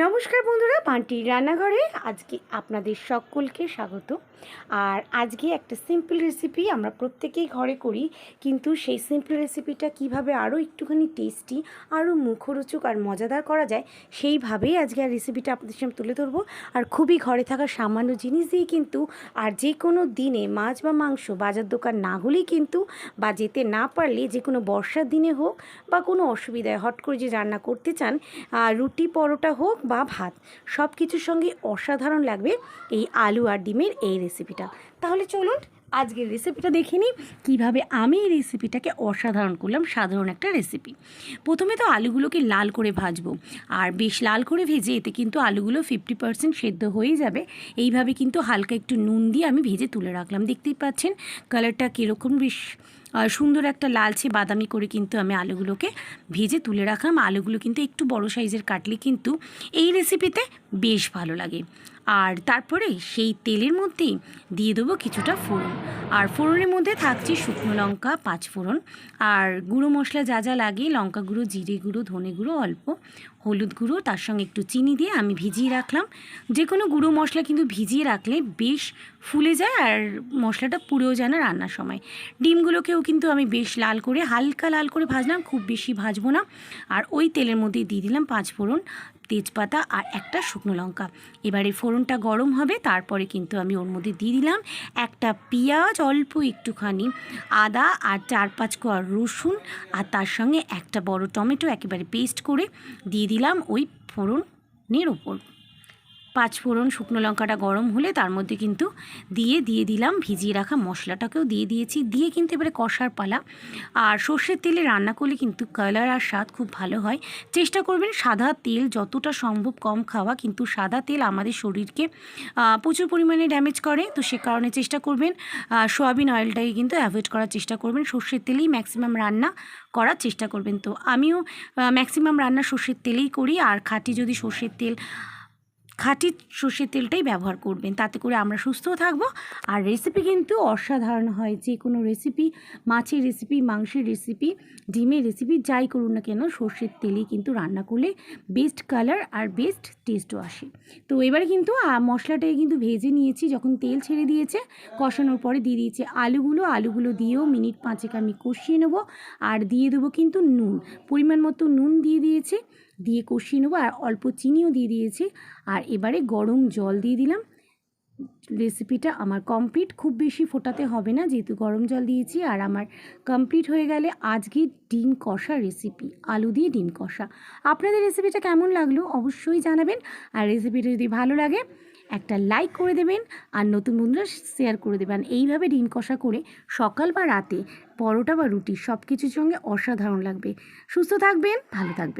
নমস্কার বন্ধুরা পান্টির রান্নাঘরে আজকে আপনাদের সকলকে স্বাগত। আর আজকে একটা সিম্পল রেসিপি আমরা প্রত্যেকেই ঘরে করি, কিন্তু সেই সিম্পল রেসিপিটা কীভাবে আরও একটুখানি টেস্টি আরও মুখরোচক আর মজাদার করা যায়, সেইভাবেই আজকে আর রেসিপিটা আপনাদের সামনে তুলে ধরবো। আর খুবই ঘরে থাকা সামান্য জিনিস দিয়ে কিন্তু, আর যে কোনো দিনে মাছ বা মাংস বাজার দোকান না হলেই কিন্তু, বা যেতে না পারলে যে কোনো বর্ষার দিনে হোক, বা কোনো অসুবিধায় হট করে যে রান্না করতে চান রুটি পরোটা হোক বা ভাত। সব কিছুর সঙ্গে অসাধারণ লাগবে এই আলু আর ডিমের এই রেসিপিটা তাহলে চলুন আজকের রেসিপিটা দেখে নিই। কীভাবে আমি এই রেসিপিটাকে অসাধারণ করলাম, সাধারণ একটা রেসিপি প্রথমে তো আলুগুলোকে লাল করে ভাজবো। আর বেশ লাল করে ভেজে এতে কিন্তু আলুগুলো ফিফটি পার্সেন্ট সেদ্ধ হয়ে যাবে। এইভাবে কিন্তু হালকা একটু নুন দিয়ে আমি ভেজে তুলে রাখলাম। দেখতেই পাচ্ছেন কালারটা কীরকম বেশ সুন্দর একটা লালচে বাদামি করে কিন্তু আমি আলুগুলোকে ভেজে তুলে রাখলাম। আলুগুলো কিন্তু একটু বড় সাইজের কাটলে কিন্তু এই রেসিপিতে বেশ ভালো লাগে। আর তারপরে সেই তেলের মধ্যেই দিয়ে দেবো কিছুটা ফোড়ন। আর ফোড়নের মধ্যে থাকছে শুকনো লঙ্কা, পাঁচ ফোড়ন। আর গুঁড়ো মশলা যা যা লাগে, লঙ্কা গুঁড়ো, জিরে গুঁড়ো, ধনে গুঁড়ো অল্প, হলুদ গুঁড়ো, তার সঙ্গে একটু চিনি দিয়ে আমি ভিজিয়ে রাখলাম। যে কোনো গুঁড়ো মশলা কিন্তু ভিজিয়ে রাখলে বেশ ফুলে যায় আর মশলাটা পুড়েও যায় না রান্নার সময়। ডিমগুলোকেও কিন্তু আমি বেশ লাল করে, হালকা লাল করে ভাজলাম, খুব বেশি ভাজবো না। আর ওই তেলের মধ্যে দিয়ে দিলাম পাঁচ ফোড়ন। তেজপাতা আর একটা শুকনো লঙ্কা। এবারে ফোড়নটা গরম হবে, তারপরে কিন্তু আমি ওর মধ্যে দিয়ে দিলাম একটা পেঁয়াজ অল্প একটুখানি, আদা আর চার পাঁচ কোয়া রসুন আর তার সঙ্গে একটা বড় টমেটো একেবারে পেস্ট করে দিয়ে দিলাম ওই ফোড়নের ওপর পাঁচ ফোড়ন শুকনো লঙ্কাটা গরম হলে তার মধ্যে কিন্তু দিয়ে দিয়ে দিলাম, ভিজিয়ে রাখা মশলাটাকেও দিয়ে দিয়েছি। দিয়ে কিন্তু এবারে কষার পালা। আর সর্ষের তেলে রান্না করলে কিন্তু কালার আর স্বাদ খুব ভালো হয়। চেষ্টা করবেন সাদা তেল যতটা সম্ভব কম খাওয়া, কিন্তু সাদা তেল আমাদের শরীরকে প্রচুর পরিমাণে ড্যামেজ করে। তো সে কারণে চেষ্টা করবেন সোয়াবিন অয়েলটাকে কিন্তু অ্যাভয়েড করার চেষ্টা করবেন। সর্ষের তেলেই ম্যাক্সিমাম রান্না করার চেষ্টা করবেন। তো আমিও ম্যাক্সিমাম রান্না সর্ষের তেলেই করি। আর খাঁটি যদি সর্ষের তেল খাঁটি সর্ষের তেলটাই ব্যবহার করবেন। তাতে করে আমরা সুস্থও থাকব। আর রেসিপি কিন্তু অসাধারণ হয়। যে কোনো রেসিপি মাছের রেসিপি মাংসের রেসিপি ডিমের রেসিপি যাই করুন না কেন, সর্ষের তেলেই কিন্তু রান্না করলে বেস্ট কালার আর বেস্ট টেস্টও আসে। তো এবারে কিন্তু মশলাটাকে কিন্তু ভেজে নিয়েছি। যখন তেল ছেড়ে দিয়েছে, কষানোর পরে দিয়ে দিয়েছে আলুগুলো। আলুগুলো দিয়েও মিনিট পাঁচেক আমি কষিয়ে নেব। আর দিয়ে দেবো কিন্তু নুন। পরিমাণ মতো নুন দিয়ে দিয়েছি। দিয়ে কষিয়ে নেব আর অল্প চিনিও দিয়ে দিয়েছি। আর এবারে গরম জল দিয়ে দিলাম। রেসিপিটা আমার কমপ্লিট। খুব বেশি ফোটাতে হবে না, যেহেতু গরম জল দিয়েছি। আর আমার কমপ্লিট হয়ে গেলে আজকের ডিম কষা রেসিপি, আলু দিয়ে ডিম কষা। আপনাদের রেসিপিটা কেমন লাগল অবশ্যই জানাবেন। আর রেসিপিটা যদি ভালো লাগে, একটা লাইক করে দেবেন আর নতুন বন্ধুরা শেয়ার করে দেবেন। এইভাবে ডিম কষা করে সকাল বা রাতে পরোটা বা রুটি সব কিছুর সঙ্গে অসাধারণ লাগবে। সুস্থ থাকবেন, ভালো থাকবেন।